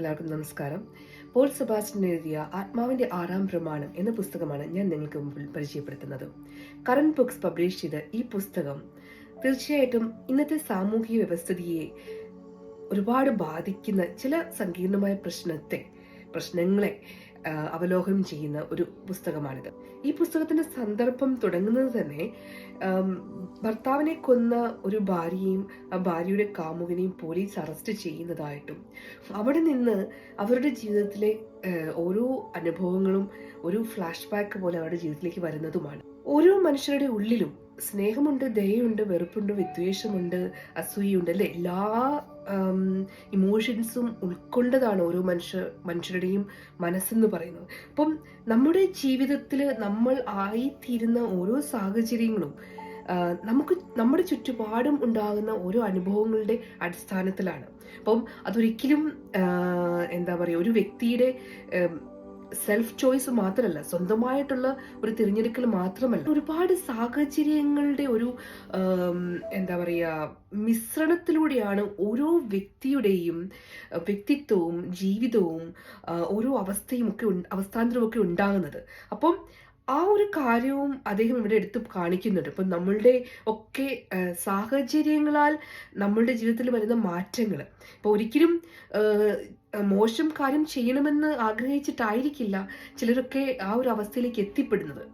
എല്ലാവർക്കും നമസ്കാരം. Paul Sebastian എഴുതിയ ആത്മാവിന്റെ ആറാം പ്രമാണം എന്ന പുസ്തകമാണ് ഞാൻ നിങ്ങൾക്ക് മുമ്പിൽ പരിചയപ്പെടുത്തുന്നത്. കറന്റ് ബുക്സ് പബ്ലിഷ് ചെയ്ത ഈ പുസ്തകം തീർച്ചയായിട്ടും ഇന്നത്തെ സാമൂഹിക വ്യവസ്ഥിതിയെ ഒരുപാട് ബാധിക്കുന്ന ചില സങ്കീർണമായ പ്രശ്നത്തെ പ്രശ്നങ്ങളെ അവലോകനം ചെയ്യുന്ന ഒരു പുസ്തകമാണിത്. ഈ പുസ്തകത്തിന്റെ സന്ദർഭം തുടങ്ങുന്നത് തന്നെ ഭർത്താവിനെ കൊന്ന ഒരു ഭാര്യയും ആ ഭാര്യയുടെ കാമുകനെയും പോലീസ് അറസ്റ്റ് ചെയ്യുന്നതായിട്ടും അവിടെ നിന്ന് അവരുടെ ജീവിതത്തിലെ ഓരോ അനുഭവങ്ങളും ഒരു ഫ്ലാഷ് ബാക്ക് പോലെ അവരുടെ ജീവിതത്തിലേക്ക് വരുന്നതുമാണ്. ഓരോ മനുഷ്യരുടെ ഉള്ളിലും സ്നേഹമുണ്ട് ദയുണ്ട് വെറുപ്പുണ്ട് വിദ്വേഷമുണ്ട് അസൂയുണ്ട് അല്ലെ? എല്ലാ ഇമോഷൻസും ഉൾക്കൊണ്ടതാണ് ഓരോ മനുഷ്യ മനുഷ്യരുടെയും മനസ്സെന്ന് പറയുന്നത്. അപ്പം നമ്മുടെ ജീവിതത്തിൽ നമ്മൾ ആയിത്തീരുന്ന ഓരോ സാഹചര്യങ്ങളും നമുക്ക് നമ്മുടെ ചുറ്റുപാടും ഉണ്ടാകുന്ന ഓരോ അനുഭവങ്ങളുടെ അടിസ്ഥാനത്തിലാണ്. അപ്പം അതൊരിക്കലും എന്താ പറയുക ഒരു വ്യക്തിയുടെ സെൽഫ് ചോയ്സ് മാത്രമല്ല സ്വന്തമായിട്ടുള്ള ഒരു തിരഞ്ഞെടുക്കൽ മാത്രമല്ല. ഒരുപാട് സാഹചര്യങ്ങളുടെ ഒരു എന്താ പറയുക മിശ്രണത്തിലൂടെയാണ് ഓരോ വ്യക്തിയുടെയും വ്യക്തിത്വവും ജീവിതവും ഓരോ അവസ്ഥയും ഒക്കെ ഒക്കെ ഉണ്ടാകുന്നത്. അപ്പം ആ ഒരു കാര്യവും അദ്ദേഹം ഇവിടെ എടുത്ത് കാണിക്കുന്നുണ്ട്. ഇപ്പം നമ്മളുടെ ഒക്കെ സാഹചര്യങ്ങളാൽ നമ്മളുടെ ജീവിതത്തിൽ വരുന്ന മാറ്റങ്ങൾ ഇപ്പോൾ ഒരിക്കലും മോശം കാര്യം ചെയ്യണമെന്ന് ആഗ്രഹിച്ചിട്ടായിരിക്കില്ല ചിലരൊക്കെ ആ ഒരു അവസ്ഥയിലേക്ക് എത്തിപ്പെടുന്നത്.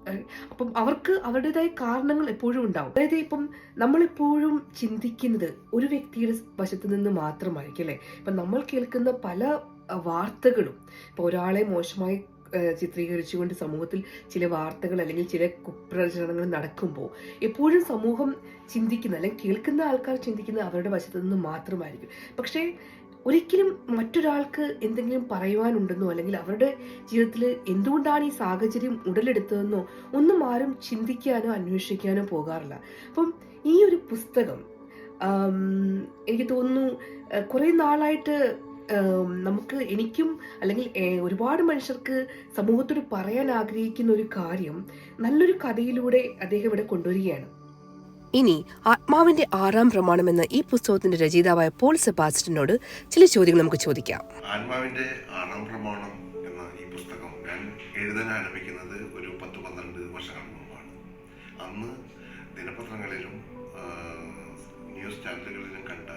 അപ്പം അവർക്ക് അവരുടേതായ കാരണങ്ങൾ എപ്പോഴും ഉണ്ടാവും. അതായത് ഇപ്പം നമ്മളെപ്പോഴും ചിന്തിക്കുന്നത് ഒരു വ്യക്തിയുടെ വശത്ത് നിന്ന് മാത്രമായിരിക്കും അല്ലെ? ഇപ്പം നമ്മൾ കേൾക്കുന്ന പല വാർത്തകളും ഇപ്പൊ ഒരാളെ മോശമായി ചിത്രീകരിച്ചുകൊണ്ട് സമൂഹത്തിൽ ചില വാർത്തകൾ അല്ലെങ്കിൽ ചില കുപ്രചരണങ്ങൾ നടക്കുമ്പോൾ എപ്പോഴും സമൂഹം ചിന്തിക്കുന്ന അല്ലെങ്കിൽ കേൾക്കുന്ന ആൾക്കാർ ചിന്തിക്കുന്നത് അവരുടെ വശത്ത് നിന്ന് മാത്രമായിരിക്കും. പക്ഷേ ഒരിക്കലും മറ്റൊരാൾക്ക് എന്തെങ്കിലും പറയുവാനുണ്ടെന്നോ അല്ലെങ്കിൽ അവരുടെ ജീവിതത്തിൽ എന്തുകൊണ്ടാണ് ഈ സാഹചര്യം ഉടലെടുത്തതെന്നോ ഒന്നും ആരും ചിന്തിക്കാനോ അന്വേഷിക്കാനോ പോകാറില്ല. അപ്പം ഈ ഒരു പുസ്തകം എനിക്ക് തോന്നുന്നു കുറേ നാളായിട്ട് നമുക്ക് എനിക്കും അല്ലെങ്കിൽ ഒരുപാട് മനുഷ്യർക്ക് സമൂഹത്തോട് പറയാൻ ആഗ്രഹിക്കുന്ന ഒരു കാര്യം നല്ലൊരു കഥയിലൂടെ അദ്ദേഹം ഇവിടെ കൊണ്ടുവരികയാണ്. ഇനി ആത്മാവിന്റെ ആറാം പ്രമാണം എന്ന ഈ പുസ്തകത്തിന്റെ രചയിതാവായ പോൾ സെബാസ്റ്റിനോട് ചില ചോദ്യങ്ങൾ നമുക്ക് ചോദിക്കാം. ആത്മാവിന്റെ ആറാം പ്രമാണം എന്ന ഈ പുസ്തകം ഞാൻ എഴുതാൻ ആരംഭിക്കുന്നത് ഒരു പത്ത് പന്ത്രണ്ട് വർഷങ്ങൾ മുമ്പാണ്. അന്ന് ദിനപത്രങ്ങളിലും ന്യൂസ് ചാനലുകളിലും കണ്ട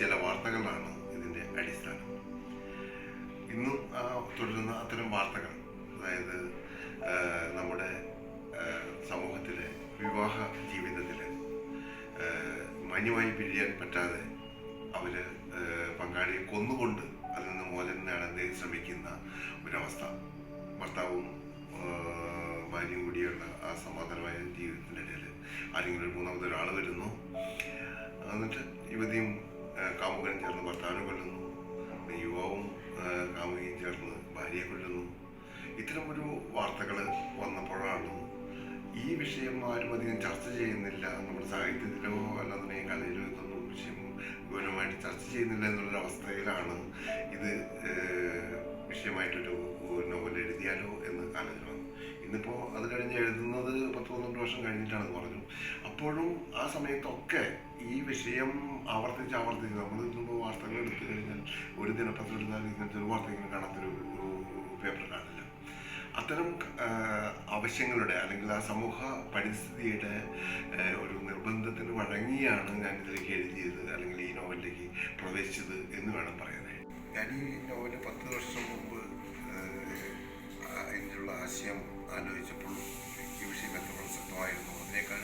ചില വാർത്തകളാണ് ഇതിന്റെ അടിസ്ഥാനം. ഇന്നും തുടരുന്ന അത്തരം വാർത്തകൾ അതായത് നമ്മുടെ സമൂഹത്തിലെ വിവാഹ ജീവിതത്തിലെ മാന്യമായി പിരിയാൻ പറ്റാതെ അവർ ആ, പങ്കാളിയെ കൊന്നുകൊണ്ട് അതിൽ നിന്ന് മോചനം നേടാൻ ശ്രമിക്കുന്ന ഒരവസ്ഥ. ഭർത്താവും ഭാര്യയും കൂടിയുള്ള ആ സമാധാനമായ ജീവിതത്തിന്റെ ഇടയിൽ ആരെങ്കിലും ഒരു മൂന്നാമത് ഒരാൾ വരുന്നു. എന്നിട്ട് യുവതിയും കാമുകനും ചേർന്ന് ഭർത്താവിനെ കൊല്ലുന്നു. യുവാവും കാമുകയും ചേർന്ന് ഭാര്യയെ കൊല്ലുന്നു. ഇത്തരം ഒരു വാർത്തകൾ വന്നപ്പോഴാണ് ഈ വിഷയം ആരും അധികം ചർച്ച ചെയ്യുന്നില്ല. നമ്മുടെ സാഹിത്യത്തിലോ അല്ലാന്നുണ്ടെങ്കിൽ കലയിലോ ഇതൊന്നും വിഷയം ഗൗരവമായിട്ട് ചർച്ച ചെയ്യുന്നില്ല എന്നുള്ളൊരു അവസ്ഥയിലാണ് ഇത് വിഷയമായിട്ടൊരു നോവൽ എഴുതിയാലോ എന്ന് ആലോചന ഇന്നിപ്പോൾ അത് കഴിഞ്ഞ് എഴുതുന്നത് പത്ത് പന്ത്രണ്ട് വർഷം കഴിഞ്ഞിട്ടാണ് പറഞ്ഞു അപ്പോഴും ആ സമയത്തൊക്കെ ഈ വിഷയം ആവർത്തിച്ച് ആവർത്തിച്ച് നമ്മൾ ഇന്നിപ്പോൾ വാർത്തകൾ എടുത്തു കഴിഞ്ഞാൽ ഒരു ദിനപത്രം എടുത്താൽ ഇങ്ങനത്തെ ഒരു വാർത്ത കാണാത്തൊരു പേപ്പർ കാണില്ല അത്തരം ആവശ്യങ്ങളുടെ അല്ലെങ്കിൽ ആ സമൂഹ പരിസ്ഥിതിയുടെ ഒരു നിർബന്ധത്തിന് വഴങ്ങിയാണ് ഞാൻ ഇതിലേക്ക് എഴുതിയത് അല്ലെങ്കിൽ ഈ നോവലിലേക്ക് പ്രവേശിച്ചത് എന്ന് വേണം പറയാനായി ഞാൻ ഈ നോവൽ പത്ത് വർഷം മുമ്പ് ഇതിനുള്ള ആശയം ആലോചിച്ചപ്പോൾ ഈ വിഷയം എത്ര പ്രസക്തമായിരുന്നു. അതിനേക്കാൾ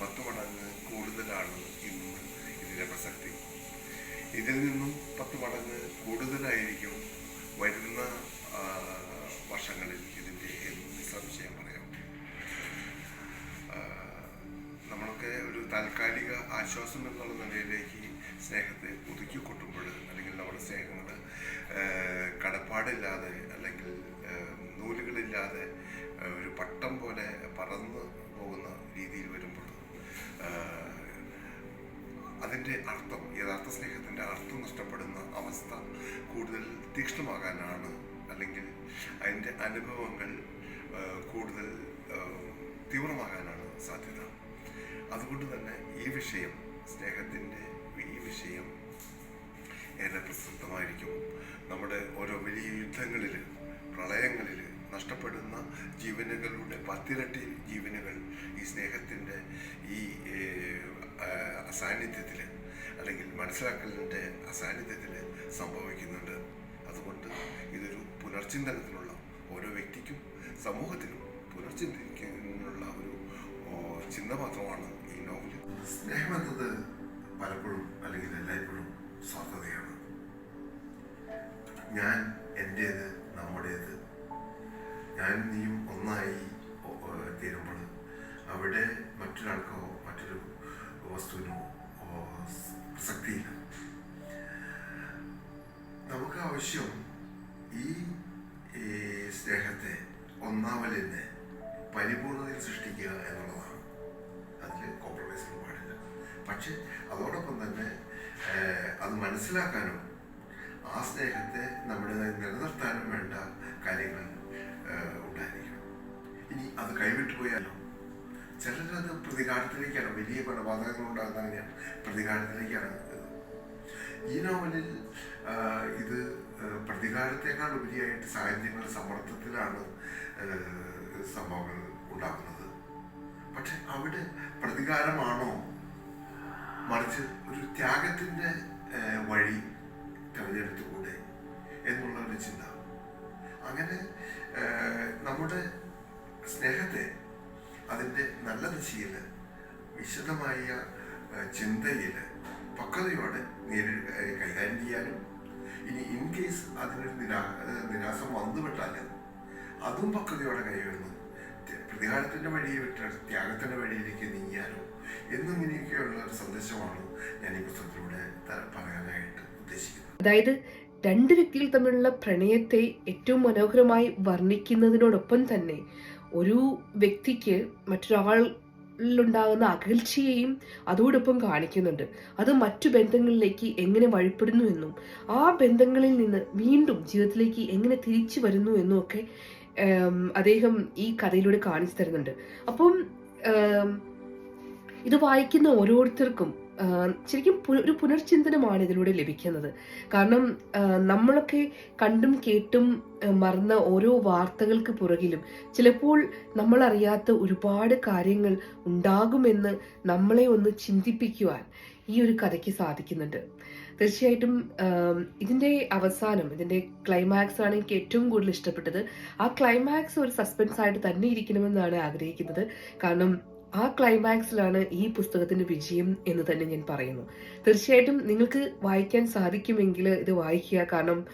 പത്ത് മടങ്ങ് കൂടുതലാണ് ഇന്ന് ഇതിന്റെ പ്രസക്തി. ഇതിൽ നിന്നും പത്ത് മടങ്ങ് കൂടുതലായിരിക്കും കടപ്പാടില്ലാതെ അല്ലെങ്കിൽ നൂലുകളില്ലാതെ ഒരു പട്ടം പോലെ പറന്ന് പോകുന്ന രീതിയിൽ വരുമ്പോൾ അതിന്റെ അർത്ഥം യഥാർത്ഥ സ്നേഹത്തിന്റെ അർത്ഥം നഷ്ടപ്പെടുന്ന അവസ്ഥ കൂടുതൽ തീക്ഷ്ണമാകാനാണ് അല്ലെങ്കിൽ അതിന്റെ അനുഭവങ്ങൾ കൂടുതൽ തീവ്രമാകാനാണ് സാധ്യത. അതുകൊണ്ട് തന്നെ ഈ വിഷയം സ്നേഹത്തിന്റെ ഈ വിഷയം ഏറെ പ്രസക്തമായിരിക്കും. നമ്മുടെ ഓരോ വലിയ യുദ്ധങ്ങളിൽ പ്രളയങ്ങളിൽ നഷ്ടപ്പെടുന്ന ജീവനുകളുടെ പത്തിരട്ടി ജീവനുകൾ ഈ സ്നേഹത്തിന്റെ ഈ അസാന്നിധ്യത്തിൽ അല്ലെങ്കിൽ മനസ്സിലാക്കലിന്റെ അസാന്നിധ്യത്തിൽ സംഭവിക്കുന്നുണ്ട്. അതുകൊണ്ട് ഇതൊരു പുനർചിന്തനത്തിനുള്ള ഓരോ വ്യക്തിക്കും സമൂഹത്തിനും പുനർചിന്തിക്കാനുള്ള ഒരു ചിന്ത മാത്രമാണ് ഈ നോവൽ സ്നേഹം എന്നത് പലപ്പോഴും അല്ലെങ്കിൽ എല്ലായ്പ്പോഴും സ്വാർത്ഥതയാണ് ഞാൻ എന്റേത് നമ്മുടേത്. ഞാൻ നീയും ഒന്നായി തീരുമ്പോൾ അവിടെ മറ്റൊരാൾക്കോ മറ്റൊരു വസ്തുവിനോ പ്രസക്തിയില്ല. നമുക്ക് ആവശ്യം ഈ സ്നേഹത്തെ ഒന്നാമലിനെ പരിപൂർണതയിൽ സൃഷ്ടിക്കുക എന്നുള്ളതാണ്. അതിൽ കോംപ്രമൈസ് പാടില്ല. പക്ഷെ അതോടൊപ്പം തന്നെ അത് മനസ്സിലാക്കാനും ആ സ്നേഹത്തെ നമ്മുടേതായി നിലനിർത്താനും വേണ്ട കാര്യങ്ങൾ ഉണ്ടായിരിക്കണം. ഇനി അത് കൈവിട്ടു പോയാലോ? ചിലരത് പ്രതികാരത്തിലേക്കാണ് വലിയ കൊലപാതകങ്ങൾ ഉണ്ടാകുന്ന പ്രതികാരത്തിലേക്കാണ് ഈ നോവലിൽ ഇത് പ്രതികാരത്തെക്കാൾ ഉപരിയായിട്ട് സാഹചര്യങ്ങളുടെ സമ്മർദ്ദത്തിലാണ് സംഭവങ്ങൾ ഉണ്ടാകുന്നത്. പക്ഷെ അവിടെ പ്രതികാരമാണോ മറിച്ച് ഒരു ത്യാഗത്തിന്റെ വഴി തിരഞ്ഞെടുത്തുകൂടെ എന്നുള്ള ഒരു ചിന്ത. അങ്ങനെ നമ്മുടെ സ്നേഹത്തെ അതിന്റെ നല്ല ദിശയിൽ വിശദമായ ചിന്തയിൽ പക്വതയോടെ നേരി കൈകാര്യം ചെയ്യാനും ഇനി ഇൻ കേസ് അതിനൊരു നിരാ നിരാശം വന്നുവിട്ടാൽ അതും പക്വതയോടെ കൈവരുന്നു പ്രതികാരത്തിന്റെ വഴിയെ വിട്ട് ത്യാഗത്തിന്റെ വഴിയിലേക്ക് നീങ്ങിയാലോ എന്നിങ്ങനെയൊക്കെയുള്ള ഒരു സന്ദേശമാണ് ഞാൻ ഈ പുസ്തകത്തിലൂടെ പറയാനായിട്ട് ഉദ്ദേശിക്കുന്നത്. അതായത് രണ്ട് വ്യക്തികൾ തമ്മിലുള്ള പ്രണയത്തെ ഏറ്റവും മനോഹരമായി വർണിക്കുന്നതിനോടൊപ്പം തന്നെ ഒരു വ്യക്തിക്ക് മറ്റൊരാളിലുണ്ടാകുന്ന അകൽച്ചയെയും അതോടൊപ്പം കാണിക്കുന്നുണ്ട്. അത് മറ്റു ബന്ധങ്ങളിലേക്ക് എങ്ങനെ വഴിപ്പെടുന്നു എന്നും ആ ബന്ധങ്ങളിൽ നിന്ന് വീണ്ടും ജീവിതത്തിലേക്ക് എങ്ങനെ തിരിച്ചു വരുന്നു എന്നും ഒക്കെ അദ്ദേഹം ഈ കഥയിലൂടെ കാണിച്ചു തരുന്നുണ്ട്. അപ്പം ഇത് വായിക്കുന്ന ഓരോരുത്തർക്കും ശരിക്കും ഒരു പുനർചിന്തനമാണ് ഇതിലൂടെ ലഭിക്കുന്നത്. കാരണം നമ്മളൊക്കെ കണ്ടും കേട്ടും മറന്ന ഓരോ വാർത്തകൾക്ക് പുറകിലും ചിലപ്പോൾ നമ്മൾ അറിയാത്ത ഒരുപാട് കാര്യങ്ങൾ ഉണ്ടാകുമെന്ന് നമ്മളെ ഒന്ന് ചിന്തിപ്പിക്കുവാൻ ഈ ഒരു കഥയ്ക്ക് സാധിക്കുന്നുണ്ട്. തീർച്ചയായിട്ടും ഇതിന്റെ അവസാനം ഇതിന്റെ ക്ലൈമാക്സ് ആണ് എനിക്ക് ഏറ്റവും കൂടുതൽ ഇഷ്ടപ്പെട്ടത്. ആ ക്ലൈമാക്സ് ഒരു സസ്പെൻസ് ആയിട്ട് തന്നെ ഇരിക്കണമെന്നാണ് ആഗ്രഹിക്കുന്നത്. കാരണം ആ ക്ലൈമാക്സിലാണ് ഈ പുസ്തകത്തിന്റെ വിജയം എന്ന് തന്നെ ഞാൻ പറയുന്നു. തീർച്ചയായിട്ടും നിങ്ങൾക്ക് വായിക്കാൻ സാധിക്കുമെങ്കിൽ ഇത് വായിക്കുക. കാരണം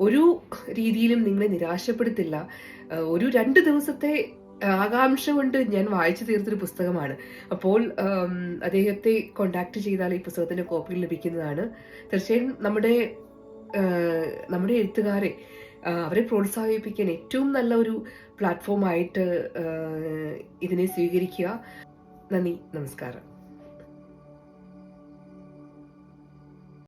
ഒരു രീതിയിലും നിങ്ങളെ നിരാശപ്പെടുത്തില്ല. ഒരു രണ്ട് ദിവസത്തെ ആകാംക്ഷ കൊണ്ട് ഞാൻ വായിച്ചു തീർത്തൊരു പുസ്തകമാണ്. അപ്പോൾ അദ്ദേഹത്തെ കോണ്ടാക്ട് ചെയ്താൽ ഈ പുസ്തകത്തിന്റെ കോപ്പി ലഭിക്കുന്നതാണ്. തീർച്ചയായും നമ്മുടെ നമ്മുടെ എഴുത്തുകാരെ അവരെ പ്രോത്സാഹിപ്പിക്കാൻ ഏറ്റവും നല്ല ഒരു പ്ലാറ്റ്ഫോമായിട്ട് ഇതിനെ സ്വീകരിക്കുക. നന്ദി നമസ്കാരം.